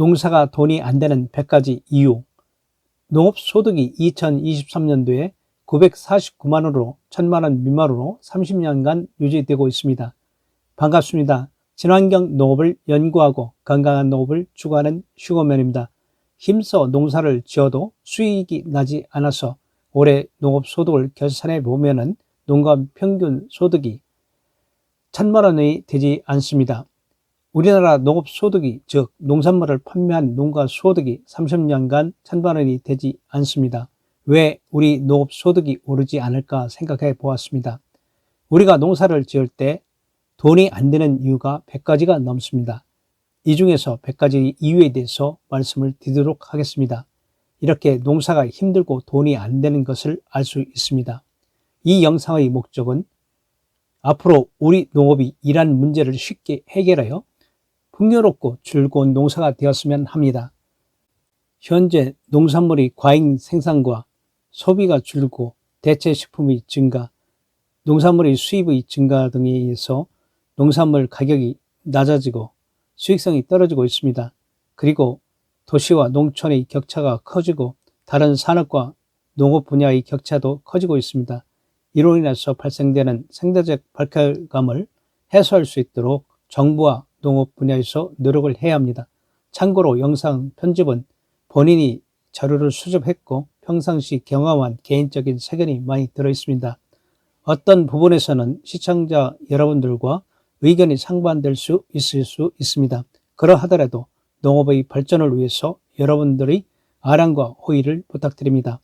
농사가 돈이 안 되는 100가지 이유. 농업소득이 2023년도에 949만 원으로 1000만 원 미만으로 30년간 유지되고 있습니다. 반갑습니다. 친환경 농업을 연구하고 건강한 농업을 추구하는 슈거맨입니다. 힘써 농사를 지어도 수익이 나지 않아서 올해 농업 소득을 결산해 보면은 농가 평균 소득이 천만 원이 되지 않습니다. 우리나라 농업 소득이 즉 농산물을 판매한 농가 소득이 30년간 천만 원이 되지 않습니다. 왜 우리 농업 소득이 오르지 않을까 생각해 보았습니다. 우리가 농사를 지을 때 돈이 안 되는 이유가 100가지가 넘습니다. 이 중에서 100가지 이유에 대해서 말씀을 드리도록 하겠습니다. 이렇게 농사가 힘들고 돈이 안 되는 것을 알 수 있습니다. 이 영상의 목적은 앞으로 우리 농업이 이러한 문제를 쉽게 해결하여 풍요롭고 즐거운 농사가 되었으면 합니다. 현재 농산물의 과잉 생산과 소비가 줄고 대체 식품의 증가, 농산물의 수입의 증가 등에 의해서 농산물 가격이 낮아지고 수익성이 떨어지고 있습니다. 그리고 도시와 농촌의 격차가 커지고 다른 산업과 농업 분야의 격차도 커지고 있습니다. 이로 인해서 발생되는 생태적 발달감을 해소할 수 있도록 정부와 농업 분야에서 노력을 해야 합니다. 참고로 영상 편집은 본인이 자료를 수집했고 평상시 경험한 개인적인 사견이 많이 들어 있습니다. 어떤 부분에서는 시청자 여러분들과 의견이 상반될 수 있을 수 있습니다. 그러하더라도 농업의 발전을 위해서 여러분들의 아랑과 호의를 부탁드립니다.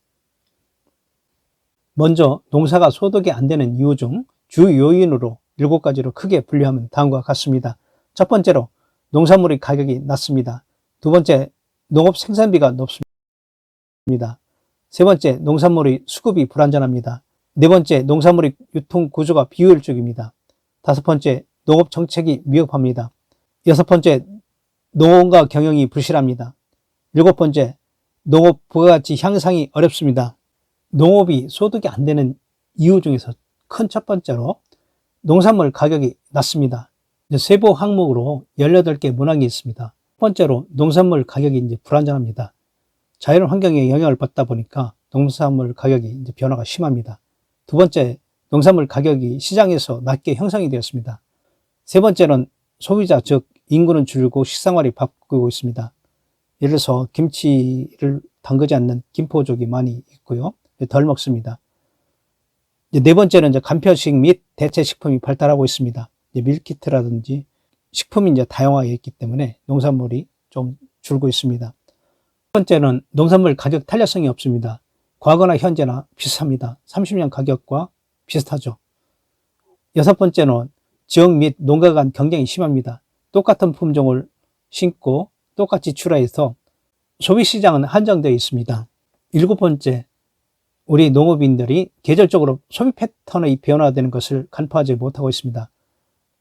먼저 농사가 소득이 안 되는 이유 중 주 요인으로 7가지로 크게 분류하면 다음과 같습니다. 첫 번째로 농산물의 가격이 낮습니다. 두 번째, 농업 생산비가 높습니다. 세 번째, 농산물의 수급이 불안전합니다. 네 번째, 농산물의 유통 구조가 비효율적입니다. 다섯 번째, 농업 정책이 미흡합니다. 여섯 번째, 농업과 경영이 불실합니다. 일곱 번째, 농업 부가가치 향상이 어렵습니다. 농업이 소득이 안 되는 이유 중에서 큰 첫 번째로 농산물 가격이 낮습니다. 세부 항목으로 18개 문항이 있습니다. 첫 번째로 농산물 가격이 이제 불안정합니다. 자연 환경에 영향을 받다 보니까 농산물 가격이 이제 변화가 심합니다. 두 번째, 농산물 가격이 시장에서 낮게 형성이 되었습니다. 세 번째는 소비자, 즉, 인구는 줄고 식생활이 바뀌고 있습니다. 예를 들어서 김치를 담그지 않는 김포족이 많이 있고요. 덜 먹습니다. 네 번째는 간편식 및 대체 식품이 발달하고 있습니다. 밀키트라든지 식품이 이제 다양화해 있기 때문에 농산물이 좀 줄고 있습니다. 첫 번째는 농산물 가격 탄력성이 없습니다. 과거나 현재나 비슷합니다. 30년 가격과 비슷하죠. 여섯 번째는 지역 및 농가 간 경쟁이 심합니다. 똑같은 품종을 심고 똑같이 출하해서 소비 시장은 한정되어 있습니다. 일곱 번째, 우리 농업인들이 계절적으로 소비 패턴의 변화되는 것을 간파하지 못하고 있습니다.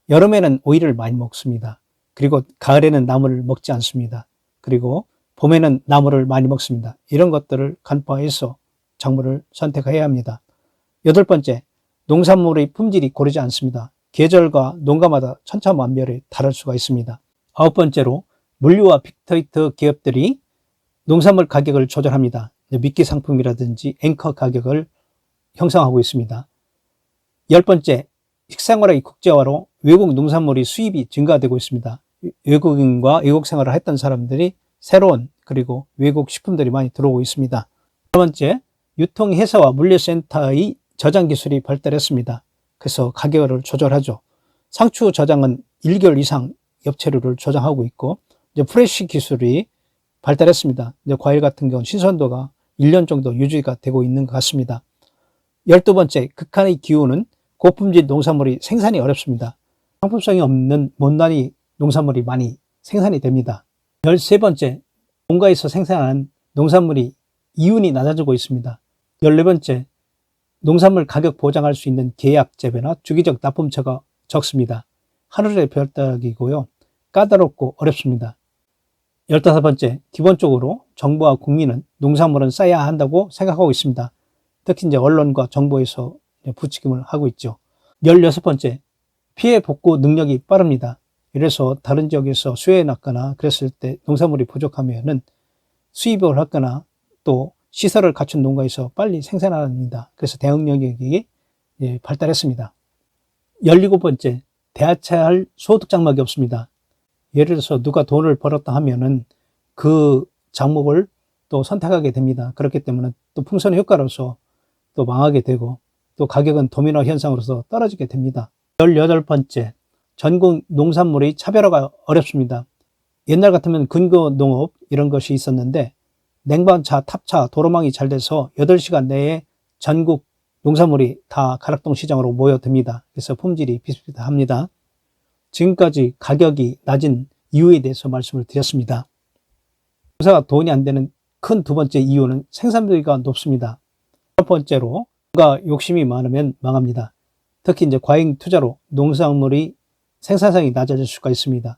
여름에는 오이를 많이 먹습니다. 그리고 가을에는 나물을 먹지 않습니다. 그리고 봄에는 나물을 많이 먹습니다. 이런 것들을 간파해서 작물을 선택해야 합니다. 여덟 번째, 농산물의 품질이 고르지 않습니다. 계절과 농가마다 천차만별에 다를 수가 있습니다. 아홉 번째로 물류와 빅데이터 기업들이 농산물 가격을 조절합니다. 미끼 상품이라든지 앵커 가격을 형성하고 있습니다. 열 번째, 식생활의 국제화로 외국 농산물이 수입이 증가되고 있습니다. 외국인과 외국 생활을 했던 사람들이 새로운 그리고 외국 식품들이 많이 들어오고 있습니다. 두 번째, 유통 회사와 물류센터의 저장 기술이 발달했습니다. 그래서 가격을 조절하죠. 상추 저장은 1개월 이상 엽채류를 저장하고 있고 이제 프레쉬 기술이 발달했습니다. 이제 과일 같은 경우는 신선도가 1년 정도 유지가 되고 있는 것 같습니다. 열두 번째, 극한의 기후는 고품질 농산물이 생산이 어렵습니다. 상품성이 없는 못난이 농산물이 많이 생산이 됩니다. 열세 번째, 농가에서 생산한 농산물이 이윤이 낮아지고 있습니다. 열네 번째, 농산물 가격 보장할 수 있는 계약 재배나 주기적 납품처가 적습니다. 하늘의 별따기고요. 까다롭고 어렵습니다. 열다섯 번째, 기본적으로 정부와 국민은 농산물은 싸야 한다고 생각하고 있습니다. 특히 이제 언론과 정부에서 부추김을 하고 있죠. 열여섯 번째, 피해 복구 능력이 빠릅니다. 이래서 다른 지역에서 수해에 났거나 그랬을 때 농산물이 부족하면은 수입을 하거나 또 시설을 갖춘 농가에서 빨리 생산합니다. 그래서 대응 영역이 예, 발달했습니다. 17번째, 대하차할 소득 장막이 없습니다. 예를 들어서 누가 돈을 벌었다 하면은 그 장목을 또 선택하게 됩니다. 그렇기 때문에 또 풍선 효과로서 또 망하게 되고 또 가격은 도미노 현상으로서 떨어지게 됩니다. 18번째, 전국 농산물의 차별화가 어렵습니다. 옛날 같으면 근거 농업 이런 것이 있었는데 냉방차, 탑차, 도로망이 잘 돼서 8시간 내에 전국 농산물이 다 가락동 시장으로 모여듭니다. 그래서 품질이 비슷합니다. 지금까지 가격이 낮은 이유에 대해서 말씀을 드렸습니다. 회사가 돈이 안 되는 큰 두 번째 이유는 생산비가 높습니다. 첫 번째로 뭔 가 욕심이 많으면 망합니다. 특히 이제 과잉 투자로 농산물이 생산성이 낮아질 수가 있습니다.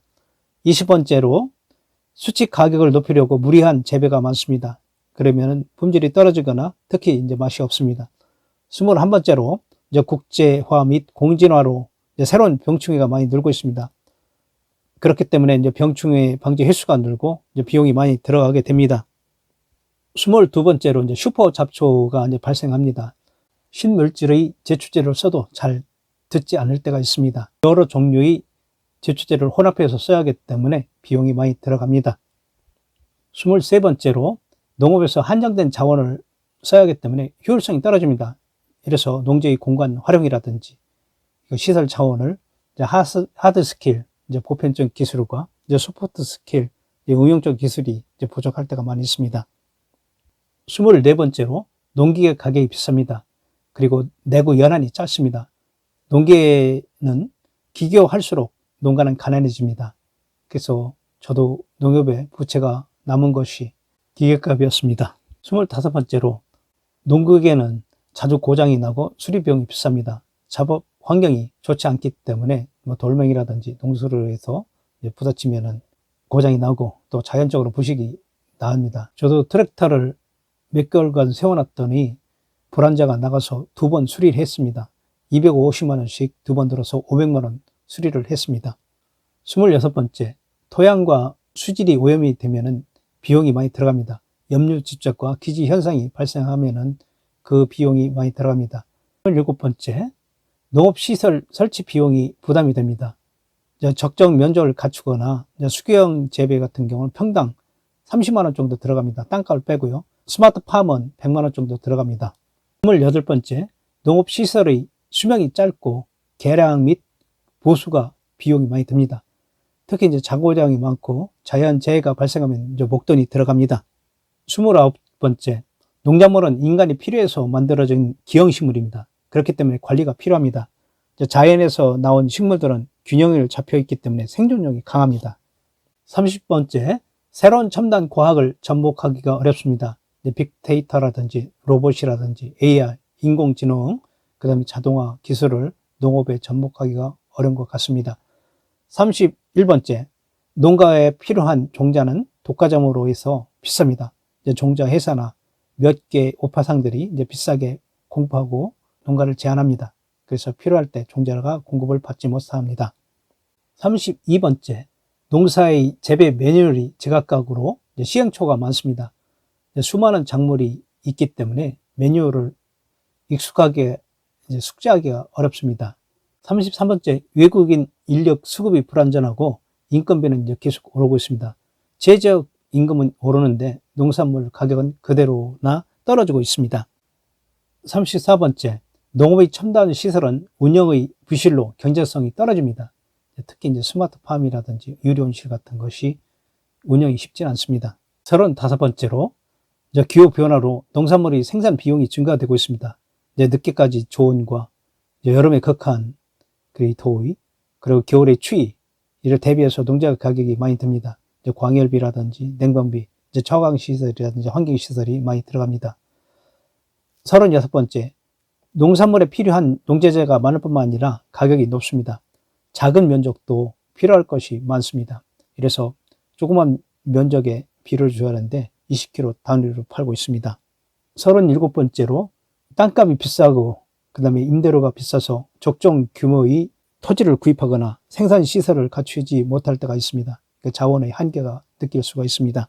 20번째로 수칙 가격을 높이려고 무리한 재배가 많습니다. 그러면 품질이 떨어지거나 특히 이제 맛이 없습니다. 21번째로 이제 국제화 및 공진화로 이제 새로운 병충해가 많이 늘고 있습니다. 그렇기 때문에 이제 병충해 방지 횟수가 늘고 이제 비용이 많이 들어가게 됩니다. 22번째로 이제 슈퍼 잡초가 이제 발생합니다. 신물질의 제초제를 써도 잘 듣지 않을 때가 있습니다. 여러 종류의 제초제를 혼합해서 써야 하기 때문에 비용이 많이 들어갑니다. 23번째로 농업에서 한정된 자원을 써야 하기 때문에 효율성이 떨어집니다. 이래서 농지의 공간 활용이라든지 시설 자원을 하드 스킬, 이제 보편적 기술과 이제 소프트 스킬, 응용적 기술이 이제 부족할 때가 많이 있습니다. 24번째로 농기계 가격이 비쌉니다. 그리고 내구 연한이 짧습니다. 농기계는 기교할수록 농가는 가난해집니다. 그래서 저도 농협에 부채가 남은 것이 기계값이었습니다. 25번째로 농기계는 자주 고장이 나고 수리비용이 비쌉니다. 작업 환경이 좋지 않기 때문에 뭐 돌멩이라든지 농수를 해서 부딪히면은 고장이 나고 또 자연적으로 부식이 나옵니다. 저도 트랙터를 몇 개월간 세워놨더니 불안자가 나가서 두 번 수리를 했습니다. 250만 원씩 두 번 들어서 500만 원 수리를 했습니다. 26번째, 토양과 수질이 오염이 되면은 비용이 많이 들어갑니다. 염류 집적과 기지 현상이 발생하면은 그 비용이 많이 들어갑니다. 27번째, 농업시설 설치 비용이 부담이 됩니다. 적정 면적을 갖추거나 수경 재배 같은 경우는 평당 30만원 정도 들어갑니다. 땅값을 빼고요. 스마트 팜은 100만원 정도 들어갑니다. 28번째, 농업시설의 수명이 짧고 개량 및 보수가 비용이 많이 듭니다. 특히 이제 자고장이 많고 자연재해가 발생하면 이제 목돈이 들어갑니다. 29번째, 농작물은 인간이 필요해서 만들어진 기형식물입니다. 그렇기 때문에 관리가 필요합니다. 자연에서 나온 식물들은 균형을 잡혀 있기 때문에 생존력이 강합니다. 30번째, 새로운 첨단 과학을 접목하기가 어렵습니다. 빅데이터라든지 로봇이라든지 AI, 인공지능, 그 다음에 자동화 기술을 농업에 접목하기가 어려운 것 같습니다. 31번째, 농가에 필요한 종자는 독과점으로 해서 비쌉니다. 종자 회사나 몇 개 오파상들이 이제 비싸게 공급하고 농가를 제한합니다. 그래서 필요할 때 종자가 공급을 받지 못합니다. 32번째, 농사의 재배 매뉴얼이 제각각으로 시행초가 많습니다. 수많은 작물이 있기 때문에 매뉴얼을 익숙하게 숙지하기가 어렵습니다. 33번째, 외국인 인력 수급이 불안전하고 인건비는 이제 계속 오르고 있습니다. 제적 임금은 오르는데 농산물 가격은 그대로나 떨어지고 있습니다. 34번째, 농업의 첨단 시설은 운영의 부실로 경제성이 떨어집니다. 특히 이제 스마트팜이라든지 유리온실 같은 것이 운영이 쉽지 않습니다. 35번째로 기후 변화로 농산물의 생산 비용이 증가되고 있습니다. 이제 늦게까지 조온과 여름에 극한 그 더위 그리고 겨울의 추위 이를 대비해서 농자 가격이 많이 듭니다. 이제 광열비라든지 냉방비, 이제 처강 시설이라든지 환경 시설이 많이 들어갑니다. 36번째 농산물에 필요한 농제재가 많을 뿐만 아니라 가격이 높습니다. 작은 면적도 필요할 것이 많습니다. 이래서 조그만 면적에 비를 줘야 하는데 20kg 단위로 팔고 있습니다. 37번째로 땅값이 비싸고 그 다음에 임대료가 비싸서 적정 규모의 토지를 구입하거나 생산 시설을 갖추지 못할 때가 있습니다. 그 자원의 한계가 느낄 수가 있습니다.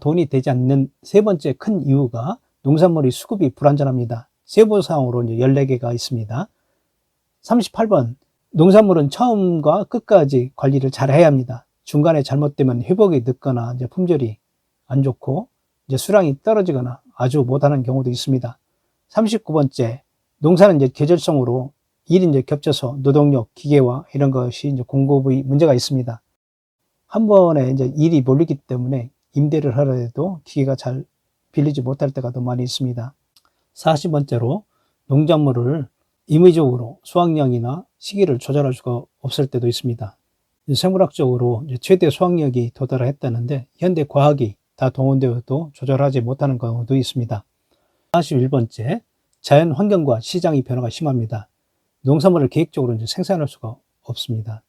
돈이 되지 않는 세 번째 큰 이유가 농산물의 수급이 불안전합니다. 세부사항으로 이제 14개가 있습니다. 38번 농산물은 처음과 끝까지 관리를 잘 해야 합니다. 중간에 잘못되면 회복이 늦거나 품절이 안 좋고 이제 수량이 떨어지거나 아주 못하는 경우도 있습니다. 39번째 농사는 이제 계절성으로 일이 이제 겹쳐서 노동력, 기계와 이런 것이 이제 공급의 문제가 있습니다. 한 번에 이제 일이 몰리기 때문에 임대를 하더라도 기계가 잘 빌리지 못할 때가 더 많이 있습니다. 40번째로 농작물을 임의적으로 수확량이나 시기를 조절할 수가 없을 때도 있습니다. 생물학적으로 최대 수확력이 도달했다는데 현대 과학이 다 동원되어도 조절하지 못하는 경우도 있습니다. 41번째, 자연 환경과 시장의 변화가 심합니다. 농산물을 계획적으로 생산할 수가 없습니다.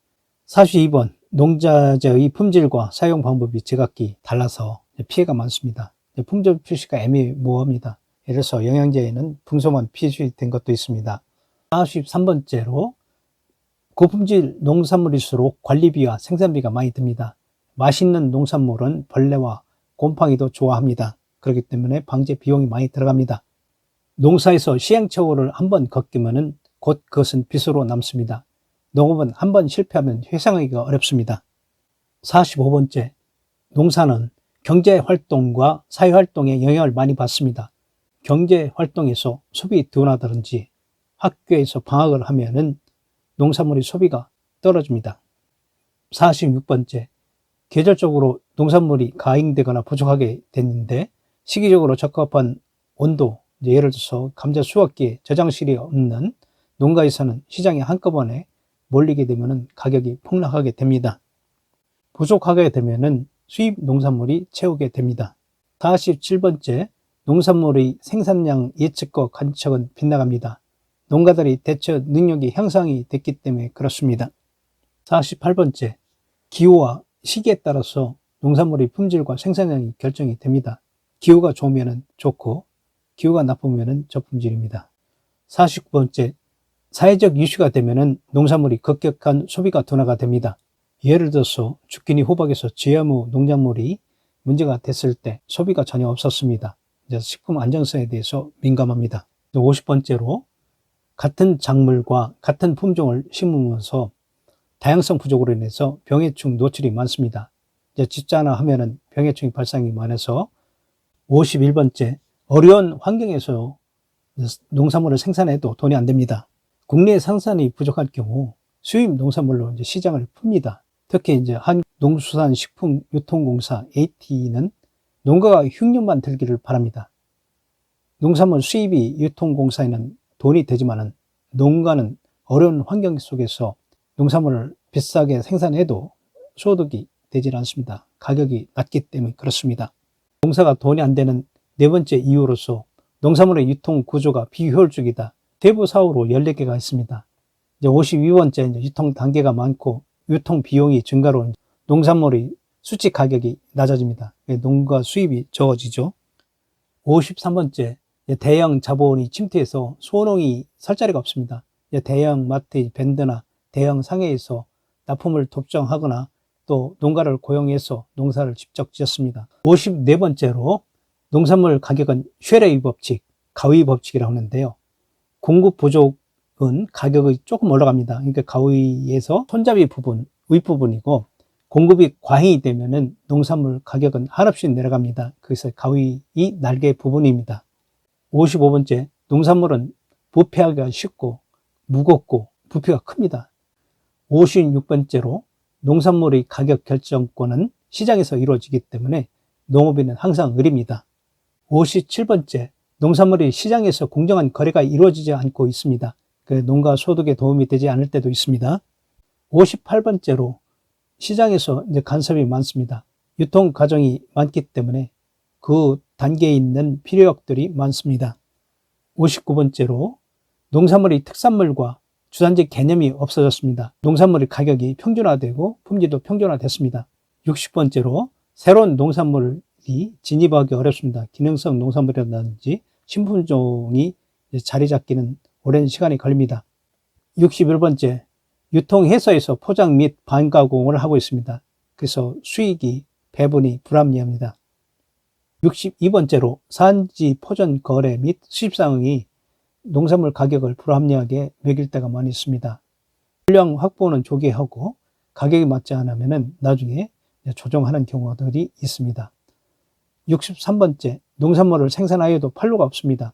42번, 농자재의 품질과 사용 방법이 제각기 달라서 피해가 많습니다. 품질 표시가 애매모호합니다. 예를 들어서 영양제에는 풍소만 표시된 것도 있습니다. 43번째로 고품질 농산물일수록 관리비와 생산비가 많이 듭니다. 맛있는 농산물은 벌레와 곰팡이도 좋아합니다. 그렇기 때문에 방제 비용이 많이 들어갑니다. 농사에서 시행착오를 한번 겪으면 곧 그것은 빚으로 남습니다. 농업은 한번 실패하면 회상하기가 어렵습니다. 45번째, 농사는 경제활동과 사회활동에 영향을 많이 받습니다. 경제활동에서 소비 둔화다든지 학교에서 방학을 하면은 농산물의 소비가 떨어집니다. 46번째, 계절적으로 농산물이 가잉되거나 부족하게 됐는데 시기적으로 적합한 온도, 예를 들어서 감자 수확기에 저장실이 없는 농가에서는 시장에 한꺼번에 몰리게 되면 가격이 폭락하게 됩니다. 부족하게 되면 수입 농산물이 채우게 됩니다. 47번째, 농산물의 생산량 예측과 관측은 빗나갑니다. 농가들이 대처 능력이 향상이 됐기 때문에 그렇습니다. 48번째, 기후와 시기에 따라서 농산물의 품질과 생산량이 결정이 됩니다. 기후가 좋으면 좋고, 기후가 나쁘면 저품질입니다. 49번째, 사회적 이슈가 되면 농산물이 급격한 소비가 둔화가 됩니다. 예를 들어서 주키니 호박에서 GMO 농작물이 문제가 됐을 때 소비가 전혀 없었습니다. 이제 식품 안정성에 대해서 민감합니다. 50번째로 같은 작물과 같은 품종을 심으면서 다양성 부족으로 인해서 병해충 노출이 많습니다. 이제 집자나 하면은 병해충이 발생이 많아서 51번째 어려운 환경에서 농산물을 생산해도 돈이 안 됩니다. 국내 생산이 부족할 경우 수입 농산물로 이제 시장을 풉니다. 특히 이제 한농수산식품유통공사 AT는 농가가 흉년만 들기를 바랍니다. 농산물 수입이 유통공사에는 돈이 되지만은 농가는 어려운 환경 속에서 농산물을 비싸게 생산해도 소득이 되질 않습니다. 가격이 낮기 때문에 그렇습니다. 농사가 돈이 안 되는 네 번째 이유로서 농산물의 유통 구조가 비효율적이다. 대부 사후로 14개가 있습니다. 이제 52번째 이제 유통 단계가 많고 유통 비용이 증가로 농산물의 수치 가격이 낮아집니다. 농가 수입이 적어지죠. 53번째 대형 자본이 침투해서 소농이 설 자리가 없습니다. 대형 마트, 밴드나 대형 상해에서 납품을 독점하거나 또 농가를 고용해서 농사를 직접 지었습니다. 54번째로 농산물 가격은 쉐레이 법칙, 가위 법칙이라고 하는데요. 공급 부족은 가격이 조금 올라갑니다. 그러니까 가위에서 손잡이 부분, 윗부분이고 공급이 과잉이 되면은 농산물 가격은 한없이 내려갑니다. 그래서 가위 날개 부분입니다. 55번째, 농산물은 부패하기가 쉽고 무겁고 부피가 큽니다. 56번째로 농산물의 가격 결정권은 시장에서 이루어지기 때문에 농업인은 항상 의립니다. 57번째, 농산물이 시장에서 공정한 거래가 이루어지지 않고 있습니다. 그 농가 소득에 도움이 되지 않을 때도 있습니다. 58번째로 시장에서 이제 간섭이 많습니다. 유통 과정이 많기 때문에 그 단계에 있는 필요역들이 많습니다. 59번째로 농산물의 특산물과 주산지 개념이 없어졌습니다. 농산물의 가격이 평준화되고 품질도 평준화됐습니다. 60번째로 새로운 농산물이 진입하기 어렵습니다. 기능성 농산물이라든지 신품종이 자리 잡기는 오랜 시간이 걸립니다. 61번째, 유통회사에서 포장 및 반가공을 하고 있습니다. 그래서 수익이 배분이 불합리합니다. 62번째로 산지 포전 거래 및 수입 상황이 농산물 가격을 불합리하게 매길 때가 많이 있습니다. 물량 확보는 조기 하고 가격이 맞지 않으면 나중에 조정하는 경우들이 있습니다. 63번째, 농산물을 생산하여도 판로가 없습니다.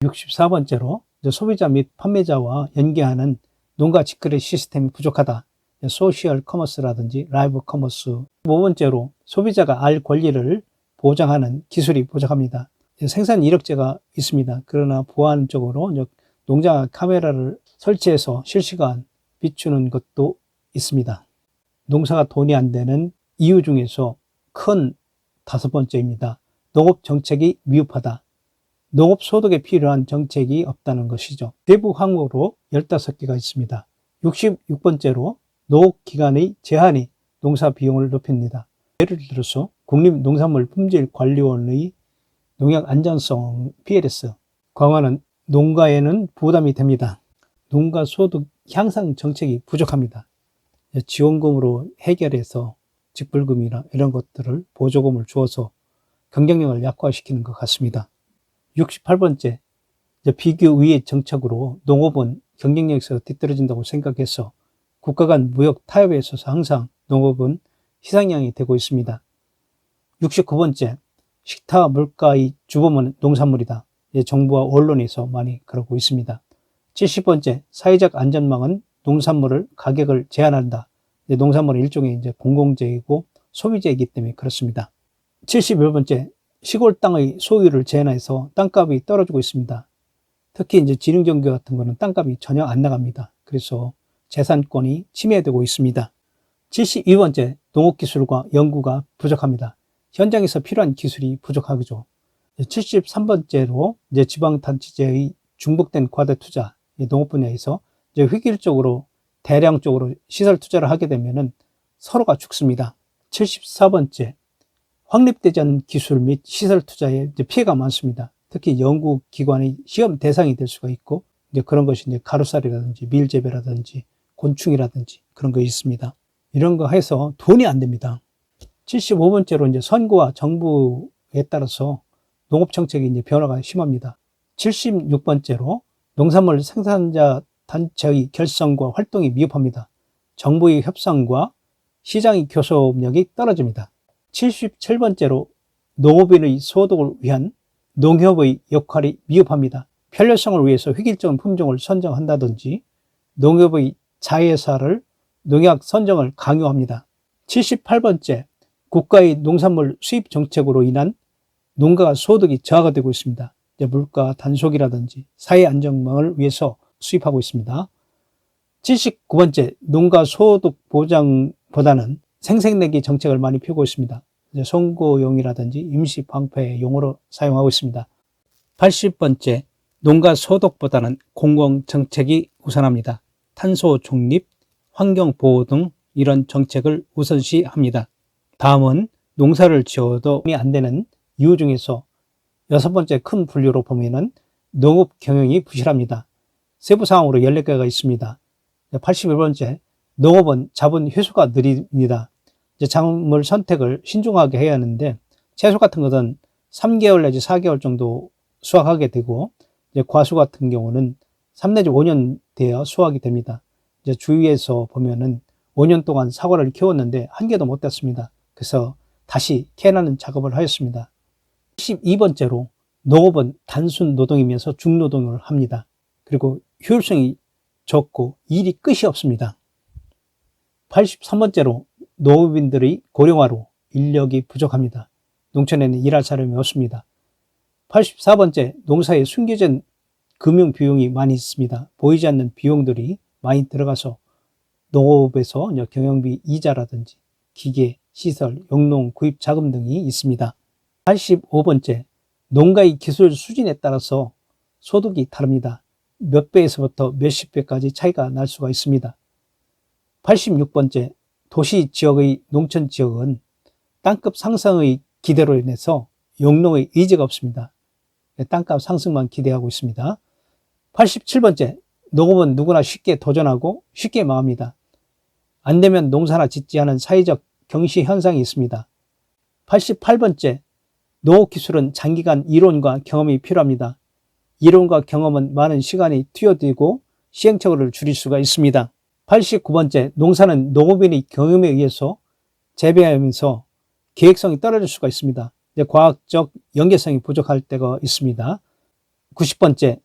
64번째로 소비자 및 판매자와 연계하는 농가 직거래 시스템이 부족하다. 소시얼 커머스라든지 라이브 커머스. 5번째로 소비자가 알 권리를 보장하는 기술이 부족합니다. 생산 이력제가 있습니다. 그러나 보안적으로 농장 카메라를 설치해서 실시간 비추는 것도 있습니다. 농사가 돈이 안 되는 이유 중에서 큰 다섯 번째입니다. 농업 정책이 미흡하다. 농업 소득에 필요한 정책이 없다는 것이죠. 세부 항목으로 15개가 있습니다. 66번째로 농업 기간의 제한이 농사 비용을 높입니다. 예를 들어서 국립농산물 품질관리원의 농약 안전성 PLS 강화는 농가에는 부담이 됩니다. 농가 소득 향상 정책이 부족합니다. 지원금으로 해결해서 직불금이나 이런 것들을 보조금을 주어서 경쟁력을 약화시키는 것 같습니다. 68번째, 비교의의 정책으로 농업은 경쟁력에서 뒤떨어진다고 생각해서 국가 간 무역 타협에 있어서 항상 농업은 희상향이 되고 있습니다. 69번째, 식타 물가의 주범은 농산물이다. 정부와 언론에서 많이 그러고 있습니다. 70번째, 사회적 안전망은 농산물을 가격을 제한한다. 농산물은 일종의 이제 공공재이고 소비재이기 때문에 그렇습니다. 71번째, 시골 땅의 소유를 제한해서 땅값이 떨어지고 있습니다. 특히 이제 지능정교 같은 거는 땅값이 전혀 안 나갑니다. 그래서 재산권이 침해되고 있습니다. 72번째, 농업기술과 연구가 부족합니다. 현장에서 필요한 기술이 부족하죠. 73번째로 이제 지방단체제의 중복된 과대 투자, 농업 분야에서 이제 획일적으로 대량적으로 시설 투자를 하게 되면은 서로가 죽습니다. 74번째, 확립되지 않은 기술 및 시설 투자에 피해가 많습니다. 특히 연구 기관의 시험 대상이 될 수가 있고, 이제 그런 것이 이제 가루살이라든지 밀재배라든지 곤충이라든지 그런 거 있습니다. 이런 거 해서 돈이 안 됩니다. 75번째로 이제 선거와 정부에 따라서 농업 정책이 이제 변화가 심합니다. 76번째로 농산물 생산자 단체의 결성과 활동이 미흡합니다. 정부의 협상과 시장의 교섭력이 떨어집니다. 77번째로 농업인의 소득을 위한 농협의 역할이 미흡합니다. 편리성을 위해서 획일적인 품종을 선정한다든지 농협의 자회사를 농약 선정을 강요합니다. 78번째, 국가의 농산물 수입 정책으로 인한 농가 소득이 저하가 되고 있습니다. 물가 단속이라든지 사회 안정망을 위해서 수입하고 있습니다. 79번째, 농가 소득 보장보다는 생색내기 정책을 많이 펴고 있습니다. 선거용이라든지 임시 방패 용어로 사용하고 있습니다. 80번째, 농가 소득보다는 공공 정책이 우선합니다. 탄소 중립, 환경 보호 등 이런 정책을 우선시합니다. 다음은 농사를 지어도 안 되는 이유 중에서 여섯 번째 큰 분류로 보면은 농업 경영이 부실합니다. 세부 사항으로 14개가 있습니다. 81번째, 농업은 자본 회수가 느립니다. 이제 작물 선택을 신중하게 해야 하는데 채소 같은 것은 3개월 내지 4개월 정도 수확하게 되고 이제 과수 같은 경우는 3 내지 5년 되어 수확이 됩니다. 이제 주위에서 보면은 5년 동안 사과를 키웠는데 한 개도 못 땄습니다. 그래서 다시 캐나는 작업을 하였습니다. 12번째로 농업은 단순 노동이면서 중노동을 합니다. 그리고 효율성이 적고 일이 끝이 없습니다. 83번째로 농업인들의 고령화로 인력이 부족합니다. 농촌에는 일할 사람이 없습니다. 84번째, 농사에 숨겨진 금융 비용이 많이 있습니다. 보이지 않는 비용들이 많이 들어가서 농업에서 경영비 이자라든지 기계, 시설, 용농, 구입 자금 등이 있습니다. 85번째, 농가의 기술 수준에 따라서 소득이 다릅니다. 몇 배에서부터 몇십 배까지 차이가 날 수가 있습니다. 86번째, 도시 지역의 농촌 지역은 땅값 상승의 기대로 인해서 용농의 의지가 없습니다. 땅값 상승만 기대하고 있습니다. 87번째, 농업은 누구나 쉽게 도전하고 쉽게 망합니다. 안 되면 농사나 짓지 않은 사회적 경시 현상이 있습니다. 88번째, 농업 기술은 장기간 이론과 경험이 필요합니다. 이론과 경험은 많은 시간이 뛰어들고 시행착오를 줄일 수가 있습니다. 89번째, 농사는 농업인의 경험에 의해서 재배하면서 계획성이 떨어질 수가 있습니다. 과학적 연계성이 부족할 때가 있습니다. 90번째,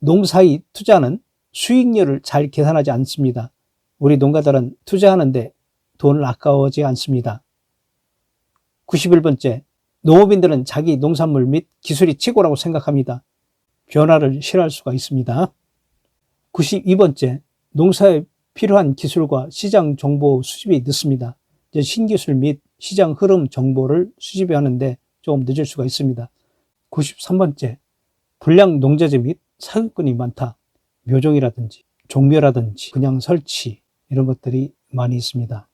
농사의 투자는 수익률을 잘 계산하지 않습니다. 우리 농가들은 투자하는데 돈을 아까워하지 않습니다. 91번째, 농업인들은 자기 농산물 및 기술이 최고라고 생각합니다. 변화를 싫어할 수가 있습니다. 92번째, 농사에 필요한 기술과 시장 정보 수집이 늦습니다. 이제 신기술 및 시장 흐름 정보를 수집해야 하는데 조금 늦을 수가 있습니다. 93번째, 불량 농자재 및 사기꾼이 많다. 묘종이라든지 종묘라든지 그냥 설치 이런 것들이 많이 있습니다.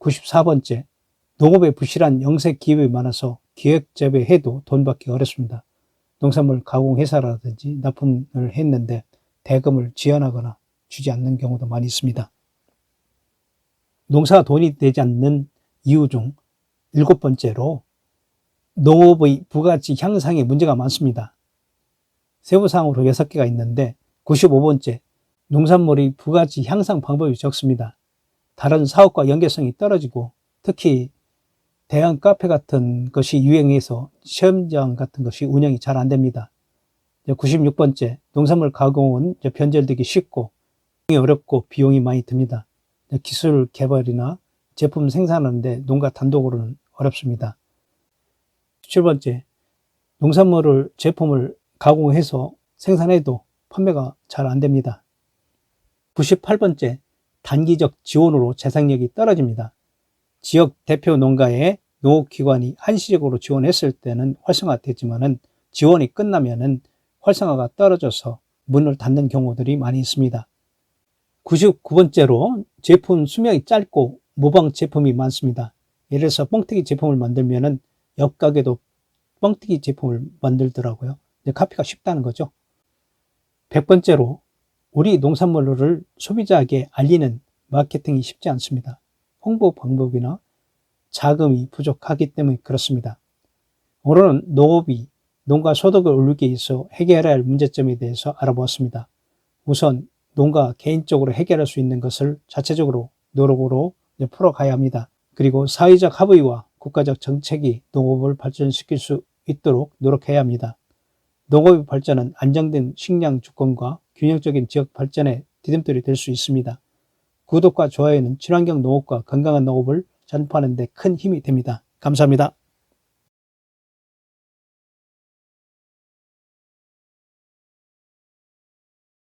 94번째, 농업에 부실한 영세 기업이 많아서 기획 재배해도 돈 받기 어렵습니다. 농산물 가공회사라든지 납품을 했는데 대금을 지연하거나 주지 않는 경우도 많이 있습니다. 농사 돈이 되지 않는 이유 중 일곱 번째로 농업의 부가가치 향상에 문제가 많습니다. 세부상으로 6개가 있는데 95번째 농산물의 부가가치 향상 방법이 적습니다. 다른 사업과 연계성이 떨어지고 특히 대형 카페 같은 것이 유행해서 시험장 같은 것이 운영이 잘 안 됩니다. 96번째 농산물 가공은 변절되기 쉽고 어렵고 비용이 많이 듭니다. 기술 개발이나 제품 생산하는데 농가 단독으로는 어렵습니다. 7번째 농산물을 제품을 가공해서 생산해도 판매가 잘 안 됩니다. 98번째 단기적 지원으로 재생력이 떨어집니다. 지역 대표 농가에 농업기관이 한시적으로 지원했을 때는 활성화되지만은 지원이 끝나면은 활성화가 떨어져서 문을 닫는 경우들이 많이 있습니다. 99번째로 제품 수명이 짧고 모방 제품이 많습니다. 예를 들어서 뻥튀기 제품을 만들면은 옆 가게도 뻥튀기 제품을 만들더라고요. 카피가 쉽다는 거죠. 100번째로 우리 농산물을 소비자에게 알리는 마케팅이 쉽지 않습니다. 홍보 방법이나 자금이 부족하기 때문에 그렇습니다. 오늘은 농업이 농가 소득을 올리기 위해서 해결해야 할 문제점에 대해서 알아보았습니다. 우선 농가 개인적으로 해결할 수 있는 것을 자체적으로 노력으로 풀어가야 합니다. 그리고 사회적 합의와 국가적 정책이 농업을 발전시킬 수 있도록 노력해야 합니다. 농업의 발전은 안정된 식량 주권과 균형적인 지역 발전의 디딤돌이 될 수 있습니다. 구독과 좋아요는 친환경 농업과 건강한 농업을 전파하는 데 큰 힘이 됩니다. 감사합니다.